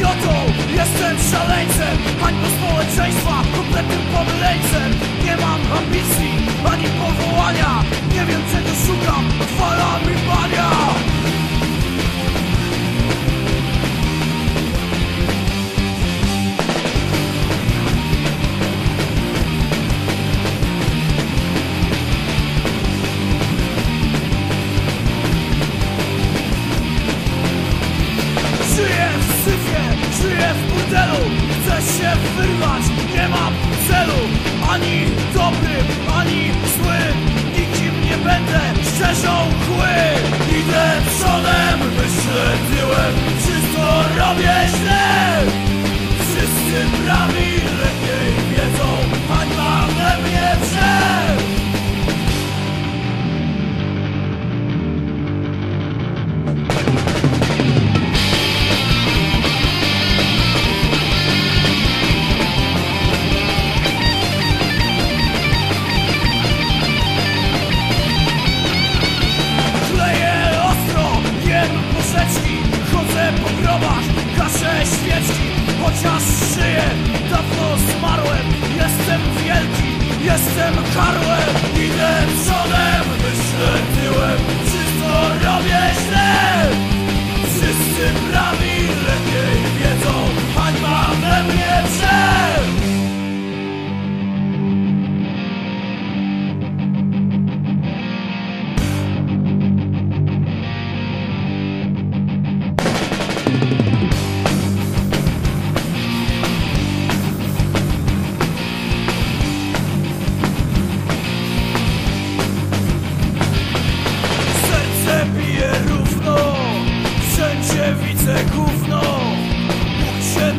idiotą, jestem szaleńcem! Żyję w syfie, żyję w burdelu. Chcę się wyrwać, nie mam celu. Ani dobry, ani zły. Nikim nie będę. Szczerzą kły. Idę przodem, myślę tyłem Wszystko robię źle Chociaż żyję, dawno zmarłem Jestem wielki, jestem karłem. Idę przodem, myślę tyłem. Wszystko robię źle. Wszyscy prawi lepiej wiedzą Hańma we mnie przed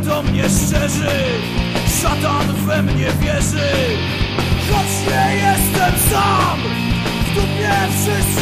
do mnie szczerzy. Szatan we mnie wierzy. Choć nie jestem sam W dupie wszyscy